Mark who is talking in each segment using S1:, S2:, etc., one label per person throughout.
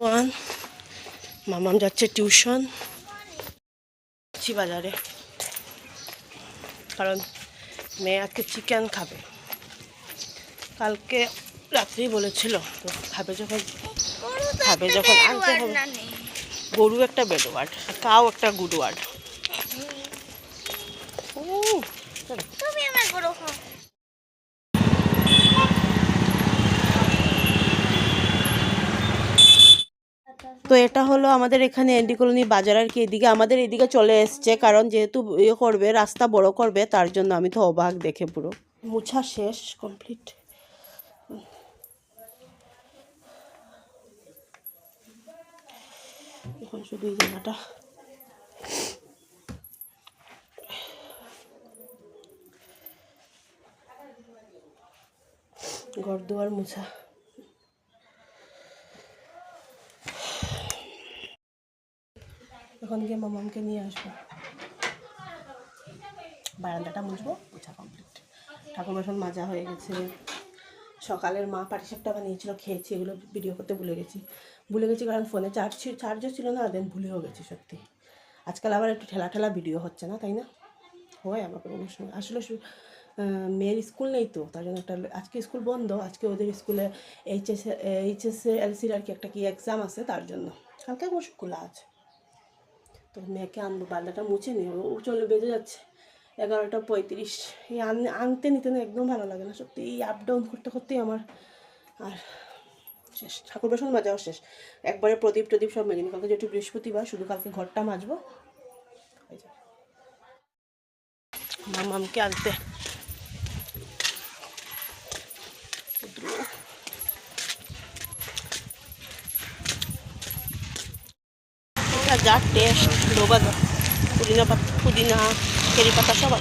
S1: One মামাম যাচ্ছে tuition যাচ্ছি বাজারে। কারণ মেয়ে আজকে চিকেন খাবে। কালকে রাত্রেই বলেছিল খাবে যখন খাবে যখন আনতে হবে। গরু একটা বেড ওয়ার্ড কাউ একটা গুড ওয়ার্ড
S2: তুমি আমার গরু
S1: তো এটা হলো আমাদের এখানে এন্ডি কলোনি বাজার আর কি, এদিকে আমাদের এদিকে চলে এসছে, কারণ যেহেতু ইয়ে করবে, রাস্তা বড় করবে, তার জন্য আমি তো অবাক দেখে পুরো। মুছা শেষ কমপ্লিট ঘর দুয়ার মুছা। এখন গিয়ে মামামকে নিয়ে আসব। বারান্দাটা মুছবো, মোছা কমপ্লিট ঠাকুর বাসন মাজা হয়ে গেছে। সকালের মা পাটিসাপটা বানিয়েছিল, খেয়েছি এগুলো ভিডিও করতে ভুলে গেছি। ভুলে গেছি কারণ ফোনে চার্জ চার্জও ছিল না দেন ভুলেও গেছি সত্যি। আজকাল আবার একটু ঠেলা ঠেলা ভিডিও হচ্ছে না, তাই না? হয় আমাকে সময় আসলে মেয়ের স্কুল নেই তো, তার জন্য একটা আজকে স্কুল বন্ধ, আজকে ওদের স্কুলে এইচএস এইচএস এলসির আর কি একটা কি এক্সাম আছে তার জন্য। কালকে অবশ্য খোলা আছে। তো মেয়েকে আনব বাল্লাটা মুছে নিয়ে ও চলে বেজে যাচ্ছে। এগারোটা পঁয়ত্রিশ। এই আন- আনতে নিতে না একদম ভালো লাগে না, সত্যি। এই আপ ডাউন করতে করতেই আমার আর শেষ। ঠাকুর বাসন মাজাও শেষ। একবারে প্রদীপ টদীপ সব মেজে কালকে যেহেতু বৃহস্পতিবার, শুধু কালকে ঘরটা মাজবো। মামামকে আনতে এটা যা টেস্ট যা পুদিনা পাতা, পুদিনা, কেরি পাতা সব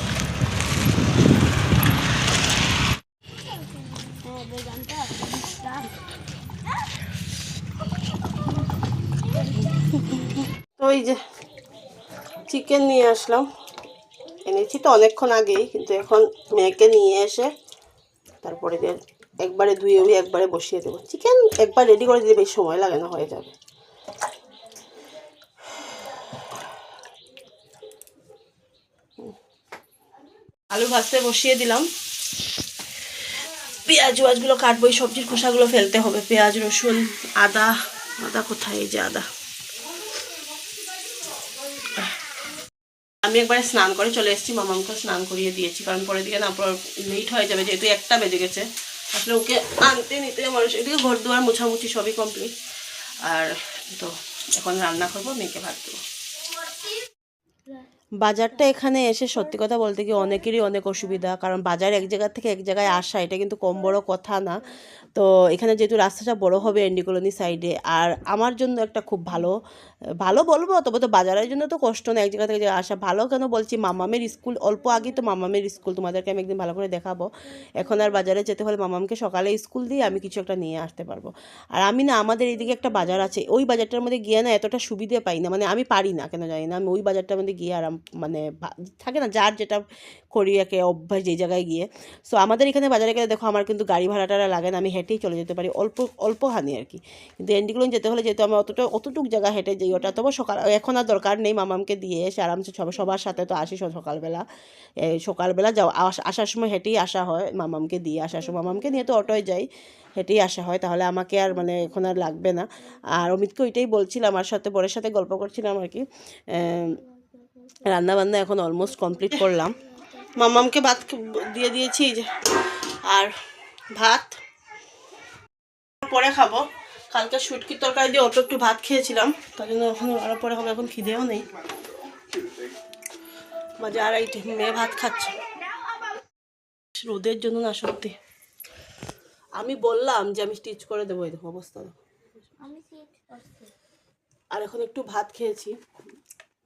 S1: তো ওই যে চিকেন নিয়ে আসলাম। এনেছি তো অনেকক্ষণ আগেই, কিন্তু এখন মেয়েকে নিয়ে এসে তারপরে একবারে ধুয়ে উয়ে একবারে বসিয়ে দেবো। চিকেন একবার রেডি করে দিলে বেশি সময় লাগে না, হয়ে যাবে। আলু ভাজতে বসিয়ে দিলাম। পেঁয়াজ ওয়াজগুলো কাটবো সবজির খোসাগুলো ফেলতে হবে। পেঁয়াজ, রসুন, আদা। আদা কোথায়? এই যে আদা। আমি একবারে স্নান করে চলে এসেছি। মামামকে স্নান করিয়ে দিয়েছি, কারণ পরের দিকে না পর লেট হয়ে যাবে, যেহেতু একটা বেজে গেছে। আসলে ওকে আনতে নিতে আমার এদিকে ঘর দুয়ার মোছামুছি সবই কমপ্লিট আর তো এখন রান্না করব, মেয়েকে ভাত দেবো। বাজারটা এখানে এসে সত্যি কথা বলতে কি অনেকেরই অনেক অসুবিধা। কারণ বাজার এক জায়গা থেকে এক জায়গায় আসা, এটা কিন্তু কম বড় কথা না। তো এখানে যেহেতু রাস্তাটা বড় হবে এন্ডি কলোনি সাইডে, আর আমার জন্য একটা খুব ভালো ভালো বলব তবে তো বাজারের জন্য তো কষ্ট না, এক জায়গা থেকে আসা। ভালো কেন বলছি, মামামের স্কুল, অল্প আগেই তো মামামের স্কুল, তোমাদেরকে আমি একদিন ভালো করে দেখাবো। এখন আর বাজারে যেতে হলে মামামকে সকালে স্কুল দিয়ে আমি কিছু একটা নিয়ে আসতে পারব। আর আমি না, আমাদের এইদিকে একটা বাজার আছে, ওই বাজারটার মধ্যে গিয়ে না এতটা সুবিধে পাই না মানে আমি পারি না, কেন জানি না, আমি ওই বাজারটার মধ্যে গিয়ে আরাম মানে থাকে না যার যেটা করি একে অভ্যাস যেই জায়গায় গিয়ে। সো আমাদের এখানে বাজারে গেলে দেখো আমার কিন্তু গাড়ি ভাড়া টাড়া লাগে না, আমি হেঁটেই চলে যেতে পারি, অল্প অল্প হানি আর কি। কিন্তু এন্ডিগুলো যেতে হলে যেহেতু আমি অতটা, অতটুক জায়গা হেঁটে যাই, ওটা তবু সকাল, এখন আর দরকার নেই, মামামকে দিয়ে এসে আরামসে সব, সবার সাথে তো আসি সকালবেলা। সকালবেলা যাও আসার সময় হেঁটেই আসা হয়, মামামকে দিয়ে আসার সময়। মামামকে নিয়ে তো অটোয় যাই, হেঁটেই আসা হয়, তাহলে আমাকে আর মানে এখন আর লাগবে না। আর অমিতকে ওইটাই বলছিলাম আমার সাথে বরের সাথে গল্প করছিলাম আর কি রান্না বান্না এখন অলমোস্ট কমপ্লিট করলাম। মামামকে ভাত দিয়ে দিয়েছি যে। আর ভাত। পরে খাব। কালকে শুটকির তরকারি দিয়ে অল্প একটু ভাত খেয়েছিলাম তার জন্য এখন আরও পরে খাব এখন খিদেও নেই। মাঝে আর এই মেয়ে ভাত খাচ্ছে। রোদের জন্য না সত্যি। আমি বললাম যে আমি স্টিচ করে দেবো এই দেখো অবস্থা আর এখন একটু ভাত খেয়েছি।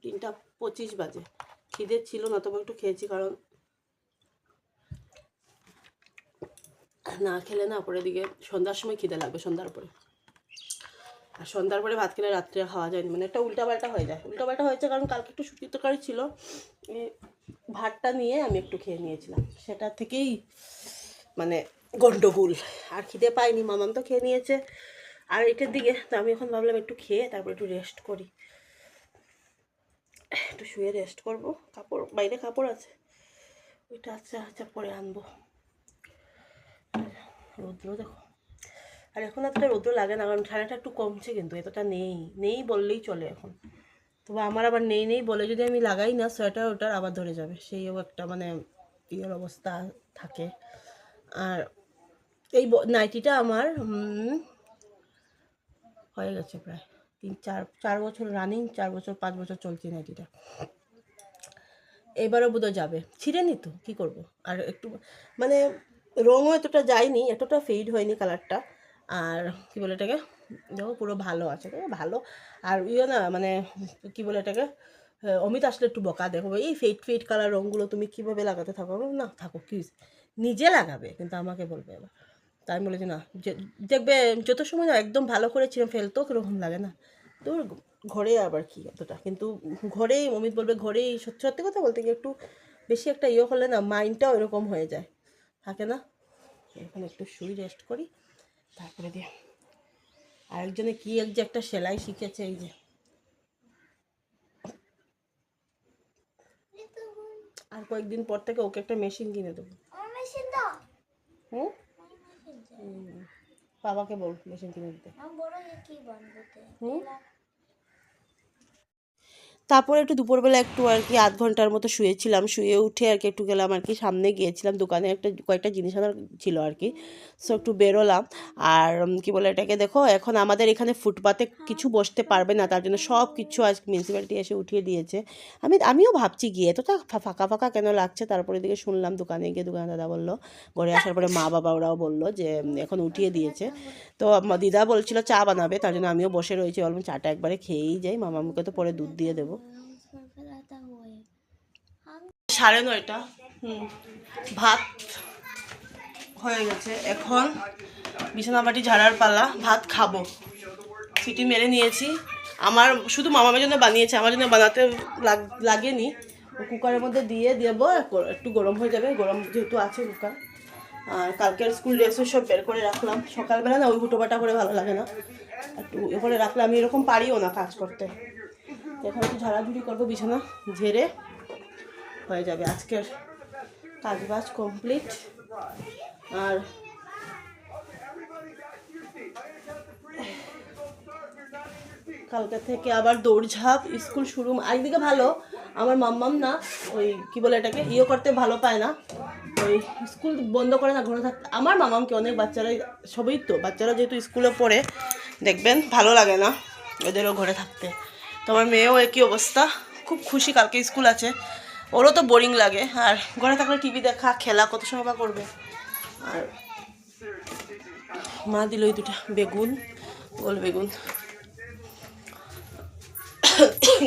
S1: তিনটা পঁচিশ বাজে। খিদে ছিল না, তবে একটু খেয়েছি কারণ না খেলে না, পরের দিকে সন্ধ্যার সময় খিদে লাগবে সন্ধ্যার পরে। আর সন্ধ্যার পরে ভাত খেলে রাত্রে খাওয়া যায়নি মানে একটা উল্টাপাল্টা হয়ে যায়। উল্টাপাল্টা হয়েছে কারণ কালকে একটু শুকির তরকারি ছিল ভাতটা নিয়ে আমি একটু খেয়ে নিয়েছিলাম। সেটা থেকেই মানে গন্ডগোল, আর খিদে পাইনি, মামাম তো খেয়ে নিয়েছে। আর এটার দিকে তো আমি এখন ভাবলাম একটু খেয়ে তারপর একটু রেস্ট করি। একটু শুয়ে রেস্ট করব। কাপড়, বাইরে কাপড় আছে। ওইটা আচ্ছা আচ্ছা পরে আনব। রৌদ্র দেখো। আর এখন এতটা রৌদ্র লাগে না, কারণ ঠান্ডাটা একটু কমছে কিন্তু, এতটা নেই। নেই বললেই চলে এখন। তবে আমার আবার নেই নেই বলে যদি আমি লাগাই না, সোয়েটার ওটার আবার ধরে যাবে। সেইও একটা মানে ইয়ের অবস্থা থাকে। আর এই নাইটিটা আমার হয়ে গেছে প্রায়। তিন চার চার বছর রানিং চার বছর, পাঁচ বছর চলছে নাইটিটা এবারও বোধহয় যাবে। ছিঁড়েনি তো? কী করব? আর একটু মানে রঙও এতটা যায়নি, এতটা ফেড হয়নি কালারটা আর কি বলে এটাকে? দেখো, পুরো ভালো আছে। ভালো। আর ইয়ে না মানে কি বলে এটাকে? অমিত আসলে একটু বকা দেখো। এই ফেড ফেড কালার রঙগুলো তুমি কীভাবে লাগাতে থাকো? না, থাকো কি নিজে লাগাবে, কিন্তু আমাকে বলবে এবার। তাই আমি বলেছি না। যে- দেখবে যত সময় না একদম ভালো করে ছিঁড়ে ফেলতো কীরকম লাগে না। তো ঘরে আবার কি এতটা? কিন্তু ঘরেই অমিত বলবে ঘরেই সত্যি সত্যি কথা বলতে কি একটু বেশি একটা ইয়ে হলে না মাইন্ডটাও এরকম হয়ে যায়। থাকে না? এখন একটু শুই রেস্ট করি তারপরে দিয়ে আরেকজনে কি এক যে একটা সেলাই শিখেছে এই যে। আর কয়েকদিন পর থেকে ওকে একটা মেশিন কিনে দেবো। হুম। বাবাকে বল মেশিন কিনে দিতে। তারপরে একটু দুপুরবেলা একটু আর কি আধ ঘণ্টার মতো শুয়েছিলাম শুয়ে উঠে আর কি একটু গেলাম আর কি সামনে গিয়েছিলাম দোকানে একটা কয়েকটা জিনিস আমার ছিল আর কি। সো একটু বেরোলাম। আর কি বলে এটাকে, দেখো, এখন আমাদের এখানে ফুটপাতে কিছু বসতে পারবে না, তার জন্য সব কিছু আজ মিউনিসিপ্যালিটি এসে উঠিয়ে দিয়েছে। আমি, আমিও ভাবছি গিয়ে, এতটা ফাঁকা ফাঁকা কেন লাগছে? তারপরে দিকে শুনলাম দোকানে গিয়ে দোকানে দাদা বলল, ঘরে আসার পরে মা বাবা ওরাও বলল যে এখন উঠিয়ে দিয়েছে। তো দিদা বলছিল চা বানাবে, তার জন্য আমিও বসে রয়েছি অল্প চাটা একবারে খেয়েই যাই, মামা মুখে তো পরে দুধ দিয়ে দেবো। সাড়ে নয়টা, হুম, ভাত হয়ে গেছে। এখন বিছানাবাটি ঝাড়ার পালা, ভাত খাব। সিটি মেরে নিয়েছি। আমার শুধু মামামের জন্য বানিয়েছে, আমার জন্য বানাতে লাগ- লাগেনি। কুকারের মধ্যে দিয়ে দেবো, একটু গরম হয়ে যাবে, গরম যেহেতু আছে কুকার। আর কালকের স্কুল ড্রেসও সব বের করে রাখলাম। সকালবেলা না, ওই হুটোপাটা করে ভালো লাগে না। একটু এ করে রাখলে আমি এরকম পারিও না কাজ করতে। এখন একটু ঝাড়াঝুড়ি করব বিছানা, ঝেড়ে হয়ে যাবে আজকের কাজ বাজ কমপ্লিট আর কালকে থেকে আবার দৌড়ঝাঁপ, স্কুল শুরু, একদিকে ভালো, আমার মাম্মাম না, ওই কি বলে এটাকে ইয়ে করতে ভালো পায় না, ওই স্কুল বন্ধ করে না, ঘরে থাকতে আমার মামামকে অনেক বাচ্চারাই, সবই তো, বাচ্চারা যেহেতু স্কুলে পড়ে, দেখবেন, ভালো লাগে না ওদেরও ঘরে থাকতে। তো আমার মেয়েও একই অবস্থা, খুব খুশি কালকে স্কুল আছে, ওরও তো বোরিং লাগে, আর ঘরে থাকলে টিভি দেখা, খেলা কত সময় বা করবে? আর মা দিল ওই দুটা বেগুন, গোল বেগুন।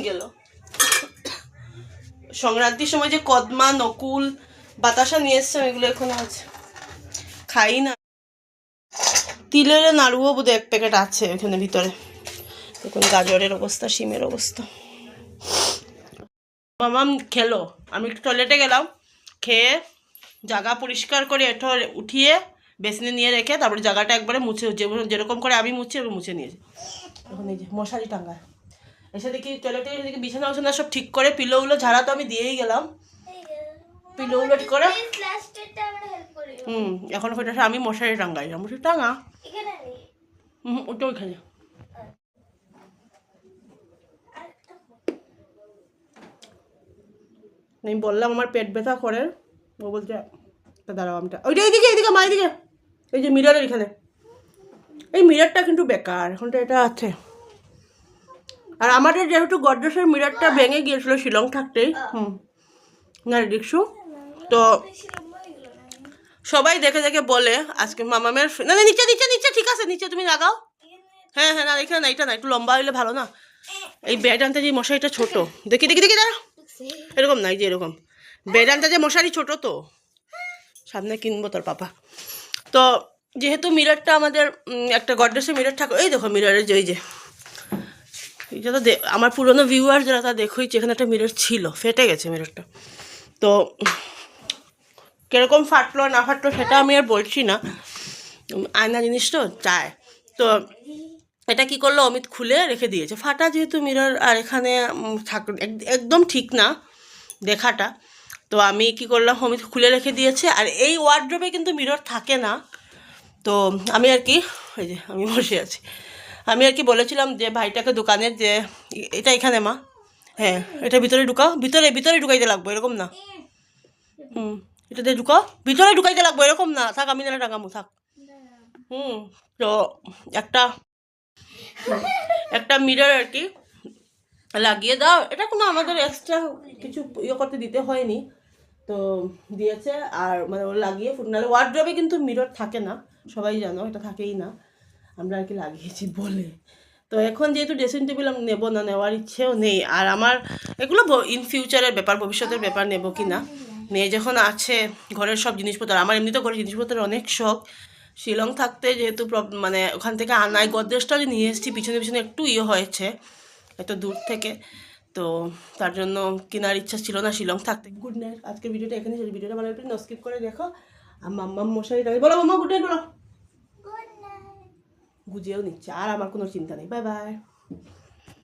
S1: গেল। সংক্রান্তির সময় যে কদমা, নকুল, বাতাসা নিয়ে এসছে এগুলো এখন আছে খাই না। তিলের নাড়ুও বোধ এক প্যাকেট আছে ওখানে ভিতরে। দেখুন গাজরের অবস্থা, শিমের অবস্থা। মামাম, খেলো। আমি একটু টয়লেটে গেলাম, খেয়ে জায়গা পরিষ্কার করে এটো উঠিয়ে বেসিনে নিয়ে রেখে তারপরে জায়গাটা একবারে মুছে যেরকম করে আমি মুছি ওরকম মুছে নিয়েছি। এখন এই যে মশারি টাঙ্গা এসে দেখি টয়লেটে দেখি বিছানা উছানা সব ঠিক করে পিলো পিলোগুলো ঝাড়া তো আমি দিয়েই গেলাম। ঠিক
S2: লাস্টেরটা আমরা হেল্প করি
S1: হুম এখন ওইটা আমি মশারি টাঙ্গাই মশারি টাঙা। হুম ওটা ওইখানে আমি বললাম আমার পেট ব্যথা করে। ও বলছে, তা দাঁড়াও, আমি টা- ওইটা এইদিকে এইদিকে মা এইদিকে এই যে মিরারের এখানে। এই মিরারটা কিন্তু বেকার, এখন তো এটা আছে। আর আমাদের যেহেতু গডরেজের মিরারটা ভেঙে গিয়েছিল শিলং থাকতেই, হুম। না দেখছ তো সবাই দেখে দেখে বলে, আজকে মামামের না না, নিচে নিচে নিচে, ঠিক আছে, নিচে, তুমি লাগাও। হ্যাঁ হ্যাঁ না, এখানে না, এটা না, একটু লম্বা হলে ভালো না। এই বেড আনতে যে মশাইটা ছোট। দেখি দেখি দেখি দাঁড়া এরকম নাই যে এরকম। বেড আনতে যে মশারি ছোট তো, সামনে কিনবো তোর পাপা। তো যেহেতু মিররটা আমাদের একটা গডরেসের মিরর থাকে, এই দেখো মিররের যে যে। এটা তো আমার পুরনো ভিউয়ার যারা তা দেখোই যেখানে একটা মিরর ছিল, ফেটে গেছে মিররটা। তো, কীরকম ফাটলো না ফাটলো সেটা আমি আর বলছি না। আয়না জিনিস তো, চায়। তো এটা কি করল, অমিত খুলে রেখে দিয়েছে। ফাটা যেহেতু মিরর আর এখানে থাক, এক- একদম ঠিক না, দেখাটা। তো আমি কি করলাম অমিত খুলে রেখে দিয়েছে। আর এই ওয়ার্ড্রোবে কিন্তু মিরর থাকে না। তো আমি আর কি ওই যে আমি বসে আছি। আমি আর কি বলেছিলাম যে, ভাইটাকে দোকানের যে, এটা এখানে মা। হ্যাঁ এটা ভিতরে ঢুকাও। ভিতরে ভিতরে ঢুকাইতে লাগবো, এরকম না। হুম, এটা দিয়ে ঢুকাও। ভিতরে ঢুকাইতে লাগবো, এরকম না। থাক, আমি না টাকামু থাক। হুম, তো একটা একটা মিরর আর কি। লাগিয়ে দাও। এটা কোনো আমাদের এক্সট্রা কিছু ইয়ে করতে দিতে হয়নি। তো দিয়েছে আর মানে ও লাগিয়ে ফুট নাহলে ওয়ার্ড্রবে কিন্তু মিরর থাকে না, সবাই জানো এটা থাকেই না। আমরা আর কি লাগিয়েছি বলে। তো এখন যেহেতু ড্রেসিং টেবিল আমি নেব না, নেওয়ার ইচ্ছেও নেই। আর আমার এগুলো ইন ফিউচারের ব্যাপার, ভবিষ্যতের ব্যাপার নেব কি না? মেয়ে যখন আছে, ঘরের সব জিনিসপত্র আমার এমনিতে ঘরের জিনিসপত্রের অনেক শখ। শিলং থাকতে যেহেতু মানে ওখান থেকে আনাই, গদরেজটা যে নিয়ে এসেছি, পিছনে পিছনে একটু ইয়ে হয়েছে। এত দূর থেকে। তো তার জন্য কেনার ইচ্ছা ছিল না শিলং থাকতে। গুড নাইট আজকে ভিডিওটা এখানে শেষ। ভিডিওটা ভালো লাগবে স্কিপ করে দেখো। আর মাম্মা মশারিটা বলো মাম্মা গুড নাইট বলো।
S2: গুড নাইট
S1: গুজিয়েও নিচ্ছে। আর আমার কোনো চিন্তা নেই। Bye bye